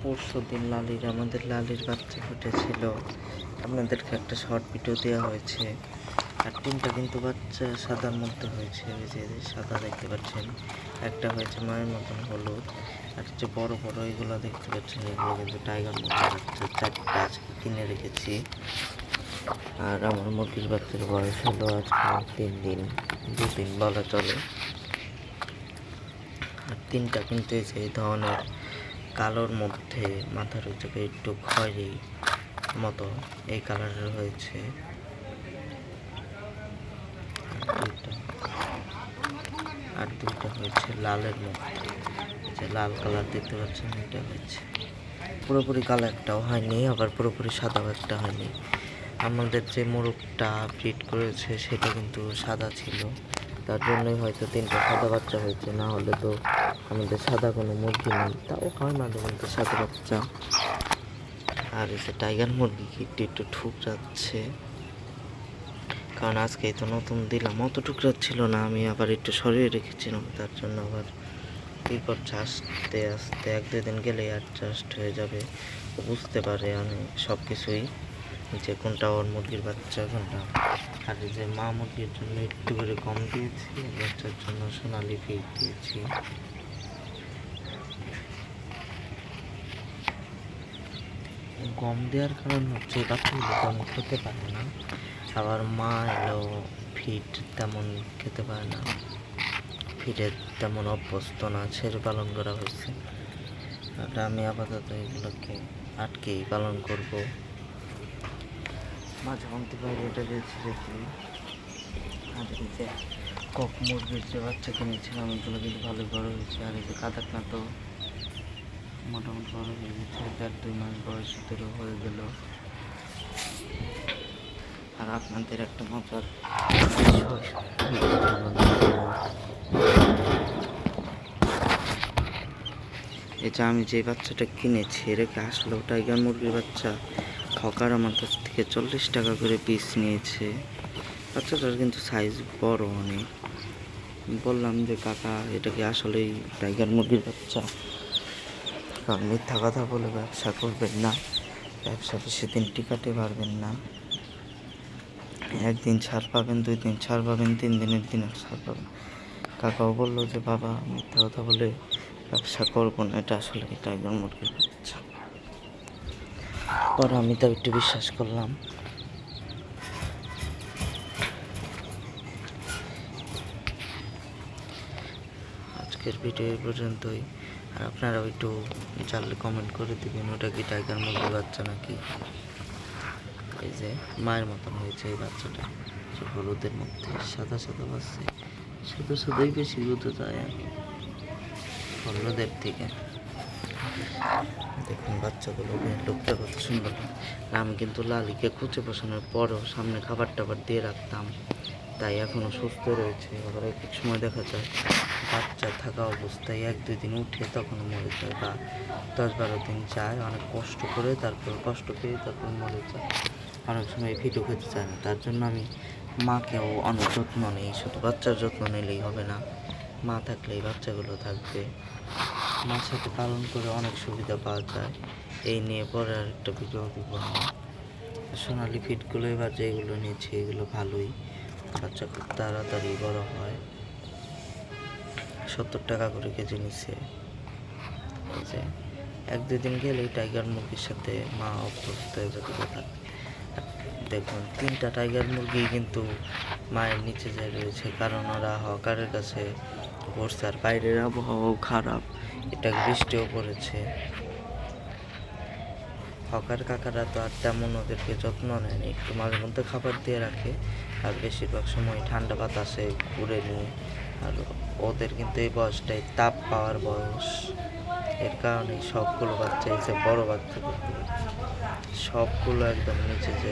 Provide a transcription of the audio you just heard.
পরশু দিন লালির, আমাদের লালির বাচ্চা ফুটেছিল। আপনাদেরকে একটা শর্ট ভিডিও দেওয়া হয়েছে। আর তিনটা কিন্তু বাচ্চা সাদার মধ্যে হয়েছে ওই যে সাদা দেখতে পাচ্ছেন। একটা হয়েছে মায়ের মতন হলুদ, আর যে বড় বড় এগুলো দেখতে পাচ্ছেন, এগুলো কিন্তু টাইগার মতো বাচ্চা চারটা আজকে কিনে রেখেছি। আর আমার মুরগির বাচ্চার বয়স হলো আজকে তিন দিন দু দিন বলা চলে। তিনটা কিন্তু যে ধরনের কালোর মধ্যে মাথার ওই একটু খয়েরি মতো এই কালারের হয়েছে। আর আর দুইটা হয়েছে লালের মধ্যে। যে লাল কালার দেখতে পাচ্ছেন, এটা হয়েছে। পুরোপুরি কালো একটাও হয়নি, আবার পুরোপুরি সাদাও একটা হয়নি। আমাদের যে মোরগটা ব্রিড করেছে, সেটা কিন্তু সাদা ছিল। তার জন্যই হয়তো তিনটা সাদা বাচ্চা হয়েছে, না হলে তো আমাদের সাদা কোনো মুরগি নেই। তাও হয় মাঝে মধ্যে সাদা বাচ্চা। আর যে টাইগার মুরগি একটু একটু ঠুক যাচ্ছে কারণ আজকে তো নতুন দিলাম, অত টুকরাচ্ছিল না, আমি আবার একটু সরিয়ে রেখেছিলাম, তার জন্য আবার কী করছে আস্তে আস্তে এক দুই দিন গেলেই অ্যাডজাস্ট হয়ে যাবে। বুঝতে পারে আমি সব কিছুই যে কোনটা ওর মুরগির বাচ্চা, কোনটা? আর এই যে মা মুরগির জন্য একটু করে কম দিয়েছি বাচ্চার জন্য সোনালি ফিট দিয়েছি। গম দেওয়ার কারণ হচ্ছে বাচ্চাগুলো তেমন খেতে পারে না। আবার মা এলো ফিট তেমন খেতে পারে না। ফিটের তেমন অভ্যস্ত না, ছেড়ে পালন করা হয়েছে। আমি আপাতত এগুলোকে আটকেই পালন করব। মাঝে মধ্যে বাইরে এটা দিয়েছি দেখি। আর এই যে কক মুরগির যে বাচ্চা কিনেছিলাম এগুলো কিন্তু ভালো বড় হয়েছে। আর এই যে কাদাকনা তো মোটামুটি বড় হয়ে গেছে। দেড় দুই মাস বয়স ধরে হয়ে গেল। আর আপনাদের একটা মজার এটা আমি যে বাচ্চাটা কিনেছি এটাকে আসলেও টাইগার মুরগির বাচ্চা। হকার আমার কাছ থেকে চল্লিশ টাকা করে পিস নিয়েছে। বাচ্চাটার কিন্তু সাইজ বড় অনেক। বললাম যে, কাকা, এটা কি আসলেই টাইগার মুরগির বাচ্চা? কারণ মিথ্যা কথা বলে ব্যবসা করবেন না। ব্যবসাতে সেদিন দিন টিকাতে পারবেন না। একদিন ছাড় পাবেন, দুই দিন ছাড় পাবেন, তিন দিনের দিন ছাড় পাবেন। কাকাও বলল যে, বাবা, মিথ্যা কথা বলে ব্যবসা করব না, এটা আসলে টাইগার মুরগির পরে আমি তো একটু বিশ্বাস করলাম। আজকের ভিডিও এই পর্যন্তই। আর আপনারাও একটু জানলে কমেন্ট করে দিবেন, ওটা কি টাইগার মুরগির বাচ্চা নাকি? এই যে, মায়ের মতন হয়েছে এই বাচ্চাটা। হলুদের মধ্যে, সাদা সাদা বাচ্চা। শুধু শুধুই বেশি দুধ যায় হলুদের থেকে। দেখুন, বাচ্চাগুলো লোকটা কত সুন্দর। আমি কিন্তু লালিকে কুচে বসানোর পরও সামনে খাবার টাবার দিয়ে রাখতাম। তাই এখনও সুস্থ রয়েছে। আবার এক সময় দেখা যায়, বাচ্চা থাকা অবস্থায় এক দুই দিন উঠে তখন মরে যায় বা দশ বারো দিন যায়। অনেক কষ্ট করে তারপর কষ্ট পেয়ে তারপর মরে যায়। অনেক সময় ভিডিও খেতে চায় না। তার জন্য আমি মাকেও অনেক যত্ন নেই। শুধু বাচ্চার যত্ন নিলেই হবে না। মা থাকলেই বাচ্চাগুলো থাকবে। মার সাথে পালন করে অনেক সুবিধা পাওয়া যায়। এই নিয়ে পরে আর একটা ভিডিও দিব সোনালি ফিটগুলো এবার যেগুলো নিয়েছি, এগুলো ভালোই। বাচ্চা খুব তাড়াতাড়ি বড় হয়। সত্তর টাকা করে কেজি নিচ্ছে যে, এক দুই দিন গেলেই টাইগার মুরগির সাথে মা অভ্যস্ত হয়ে যাবে কথা দেখুন, তিনটা টাইগার মুরগি কিন্তু মায়ের নিচে যায় রয়েছে। কারণ ওরা হকারের কাছে আর বাইরের আবহাওয়াও খারাপ। এটা বৃষ্টিও পড়েছে। হকার কাকারা তো আর তেমন ওদেরকে যত্ন নেয় না একটু মাঝে মধ্যে খাবার দিয়ে রাখে, আর বেশিরভাগ সময় ঠান্ডা বাতাসে ঘুরে নিয়ে। আর ওদের কিন্তু এই বয়সটাই তাপ পাওয়ার বয়স। এর কারণে সবগুলো বাচ্চা এসে বড় বাচ্চা সবগুলো একদম নিচে যে